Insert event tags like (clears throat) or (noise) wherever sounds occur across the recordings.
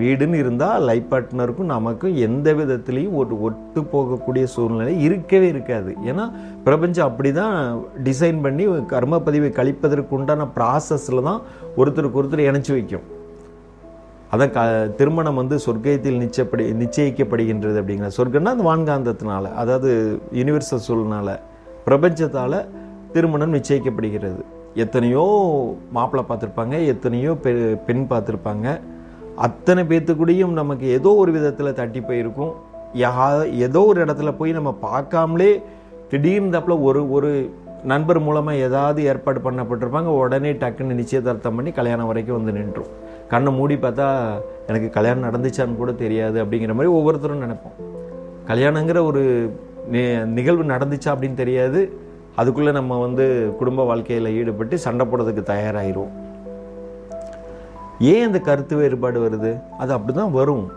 வீடுன்னு இருந்தால் லைஃப் பார்ட்னருக்கும் நமக்கும் எந்த விதத்துலேயும் ஒரு ஒட்டு போகக்கூடிய சூழ்நிலை இருக்கவே இருக்காது. ஏன்னா பிரபஞ்சம் அப்படி தான் டிசைன் பண்ணி கர்ம பதிவை கழிப்பதற்கு உண்டான ப்ராசஸில் தான் ஒருத்தருக்கு ஒருத்தர் இணைச்சி வைக்கும். அதான் க திருமணம் வந்து சொர்க்கத்தில் நிச்சயப்படி நிச்சயிக்கப்படுகின்றது அப்படிங்கிற சொர்க்கம்னா அந்த வான்காந்தத்தினால அதாவது யூனிவர்சல் சூழ்னால பிரபஞ்சத்தால் திருமணம் நிச்சயிக்கப்படுகிறது. எத்தனையோ மாப்பிள்ளை பார்த்துருப்பாங்க எத்தனையோ பெ பெண் பார்த்துருப்பாங்க. அத்தனை பேத்துக்கூடையும் நமக்கு ஏதோ ஒரு விதத்தில் தட்டி போயிருக்கும். யா ஏதோ ஒரு இடத்துல போய் நம்ம பார்க்காமலே திடீர்னு தப்பில் ஒரு ஒரு நண்பர் மூலமாக ஏதாவது ஏற்பாடு பண்ணப்பட்டிருப்பாங்க. உடனே டக்குன்னு நிச்சயதார்த்தம் பண்ணி கல்யாணம் வரைக்கும் வந்து நின்றும். கண்ணை மூடி பார்த்தா எனக்கு கல்யாணம் நடந்துச்சான்னு கூட தெரியாது அப்படிங்கிற மாதிரி ஒவ்வொருத்தரும் நினைப்போம். கல்யாணங்கிற ஒரு நிகழ்வு நடந்துச்சா அப்படின்னு தெரியாது. அதுக்குள்ளே நம்ம வந்து குடும்ப வாழ்க்கையில் ஈடுபட்டு சண்டை போடுறதுக்கு தயாராகிடுவோம் ஏன் அந்த கருத்து வேறுபாடு வருது? அது அப்படி தான் வரும்.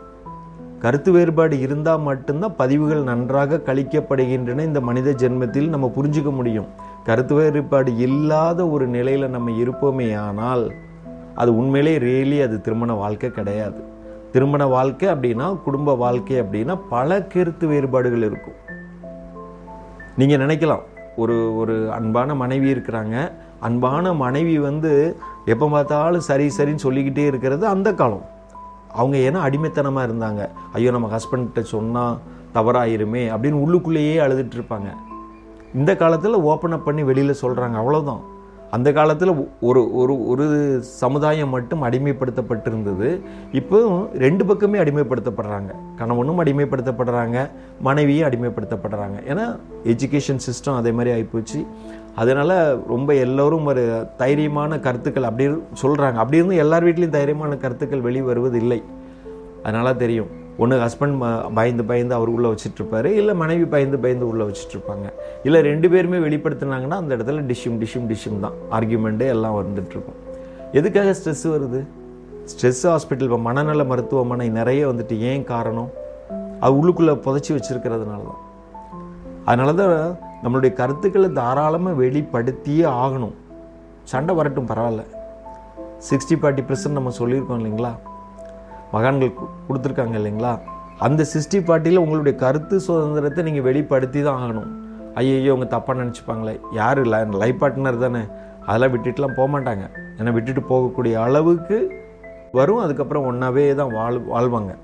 கருத்து வேறுபாடு இருந்தால் மட்டும்தான் பதிவுகள் நன்றாக கழிக்கப்படுகின்றன இந்த மனித ஜென்மத்தில் நம்ம புரிஞ்சுக்க முடியும். கருத்து வேறுபாடு இல்லாத ஒரு நிலையில் நம்ம இருப்போமே ஆனால் அது உண்மையிலே ரியலி அது திருமண வாழ்க்கை கிடையாது. திருமண வாழ்க்கை அப்படின்னா குடும்ப வாழ்க்கை அப்படின்னா பல கருத்து வேறுபாடுகள் இருக்கும். நீங்கள் நினைக்கலாம் ஒரு ஒரு அன்பான மனைவி இருக்கிறாங்க. அன்பான மனைவி வந்து எப்போ பார்த்தாலும் சரி சரின்னு சொல்லிக்கிட்டே இருக்கிறது அந்த காலம். அவங்க ஏன்னா அடிமைத்தனமாக இருந்தாங்க. ஐயோ நம்ம ஹஸ்பண்ட்கிட்ட சொன்னால் தவறாயிருமே அப்படின்னு உள்ளுக்குள்ளேயே அழுதுட்டு இருப்பாங்க. இந்த காலத்தில் ஓப்பன் அப் பண்ணி வெளியில் சொல்கிறாங்க அவ்வளோதான் அந்த காலத்தில் ஒரு ஒரு ஒரு சமுதாயம் மட்டும் அடிமைப்படுத்தப்பட்டிருந்தது. இப்போ ரெண்டு பக்கமே அடிமைப்படுத்தப்படுறாங்க. கணவனும் அடிமைப்படுத்தப்படுறாங்க மனைவியும் அடிமைப்படுத்தப்படுறாங்க. ஏன்னா எஜுகேஷன் சிஸ்டம் அதே மாதிரி ஆகிப்போச்சு அதனால் ரொம்ப எல்லோரும் ஒரு தைரியமான கருத்துக்கள் அப்படி சொல்கிறாங்க அப்படி இருந்தும் எல்லார் வீட்லேயும் தைரியமான கருத்துக்கள் வெளி வருவது இல்லை அதனால தெரியும். ஒன்று ஹஸ்பண்ட் பயந்து பயந்து அவர் உள்ளே வச்சிட்ருப்பாரு இல்லை மனைவி பயந்து பயந்து உள்ளே வச்சிட்ருப்பாங்க. இல்லை ரெண்டு பேருமே வெளிப்படுத்துனாங்கன்னா அந்த இடத்துல டிஷ்யூம் டிஷ்யூம் டிஷ்யூம் தான். ஆர்கியூமெண்ட்டு எல்லாம் வந்துட்டுருக்கும் எதுக்காக ஸ்ட்ரெஸ் வருது? ஸ்ட்ரெஸ் ஹாஸ்பிட்டல் இப்போ மனநல மருத்துவமனை நிறைய வந்துட்டு ஏன் காரணம்? அது உள்ளுக்குள்ளே புதைச்சி வச்சிருக்கிறதுனால தான் அதனால தான் நம்மளுடைய கருத்துக்களை தாராளமாக வெளிப்படுத்தியே ஆகணும். சண்டை வரட்டும் பரவாயில்ல. சிக்ஸ்டி ஃபார்ட்டி பர்சன்ட் நம்ம சொல்லியிருக்கோம் இல்லைங்களா? மகான்கள் கு- கொடுத்துருக்காங்க இல்லைங்களா? அந்த சிக்ஸ்டி பார்ட்டியில் உங்களுடைய கருத்து சுதந்திரத்தை நீங்கள் வெளிப்படுத்தி தான் ஆகணும். ஐயோ அவங்க தப்பாக நினச்சிப்பாங்களே. யார்? லைஃப் பார்ட்னர் தானே. அதெல்லாம் விட்டுட்டுலாம் போக மாட்டாங்க. ஏன்னா விட்டுட்டு போகக்கூடிய அளவுக்கு வரும். அதுக்கப்புறம் ஒன்றாவே தான் வாழ் வாழ்வாங்க.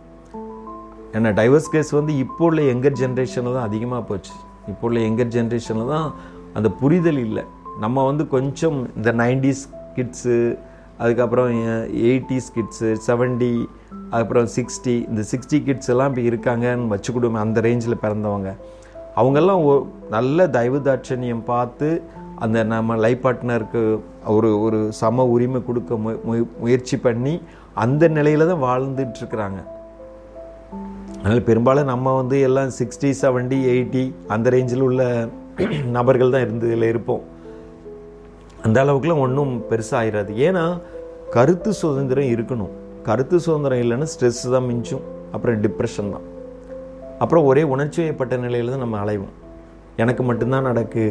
ஏன்னா டைவர்ஸ் கேஸ் வந்து இப்போ உள்ள எங்கர் ஜென்ரேஷனில் தான் அதிகமாக போச்சு. இப்போ உள்ள எங்கர் ஜென்ரேஷனில் தான் அந்த புரிதல் இல்லை. நம்ம வந்து கொஞ்சம் இந்த நைன்டிஸ் கிட்ஸு அதுக்கப்புறம் எயிட்டிஸ் கிட்ஸு செவன்டி அதுக்கப்புறம் சிக்ஸ்டி இந்த சிக்ஸ்டி கிட்ஸ் எல்லாம் இப்போ இருக்காங்கன்னு வச்சுக்கிடுவோம் அந்த ரேஞ்சில் பிறந்தவங்க. அவங்கெல்லாம் நல்ல தயவு தாட்சணியம் பார்த்து அந்த நம்ம லைஃப் பார்ட்னருக்கு ஒரு ஒரு சம உரிமை கொடுக்க மு- மு- முயற்சி பண்ணி அந்த நிலையில தான் வாழ்ந்துட்டுருக்குறாங்க இருக்கிறாங்க. அதனால் பெரும்பாலும் நம்ம வந்து எல்லாம் சிக்ஸ்டி செவன்டி எயிட்டி அந்த ரேஞ்சில் உள்ள (clears throat) நபர்கள் தான் இருந்ததில் இருப்போம். அந்த அளவுக்குலாம் ஒன்றும் பெருசாக ஆயிடாது ஏன்னா கருத்து சுதந்திரம் இருக்கணும். கருத்து சுதந்திரம் இல்லைன்னா ஸ்ட்ரெஸ் தான் மிஞ்சும். அப்புறம் டிப்ரெஷன் தான். அப்புறம் ஒரே உணர்ச்சி வயப்பட்ட நிலையில் தான் நம்ம அலைவோம். எனக்கு மட்டும்தான் நடக்கு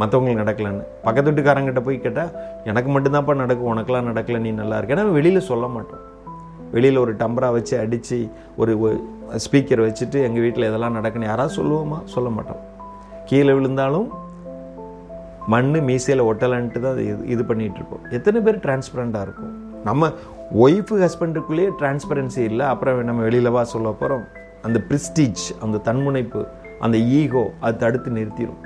மற்றவங்களுக்கு நடக்கலன்னு. பக்கத்து வீட்டுக்காரங்கிட்ட போய் கேட்டால் எனக்கு மட்டும்தான்ப்பா நடக்கும் உனக்கெல்லாம் நடக்கல நீ நல்லா இருக்கு. ஏன்னா வெளியில் சொல்ல மாட்டோம். வெளியில் ஒரு டம்பரா வச்சு அடித்து ஒரு ஸ்பீக்கர் வச்சுட்டு எங்கள் வீட்டில் இதெல்லாம் நடக்குன்னு யாராவது சொல்லுவோமா? சொல்ல மாட்டோம். கீழே விழுந்தாலும் மண் மீசையில் ஒட்டலன்ட்டு தான் இது இது பண்ணிட்டு எத்தனை பேர் டிரான்ஸ்பரண்ட்டாக இருக்கும்? நம்ம ஒய்ஃபு ஹஸ்பண்டுக்குள்ளேயே டிரான்ஸ்பரன்சி இல்லை. அப்புறம் நம்ம வெளியிலவா சொல்ல போகிறோம் அந்த ப்ரிஸ்டீஜ் அந்த தன்முனைப்பு அந்த ஈகோ அது தடுத்து நிறுத்திடும்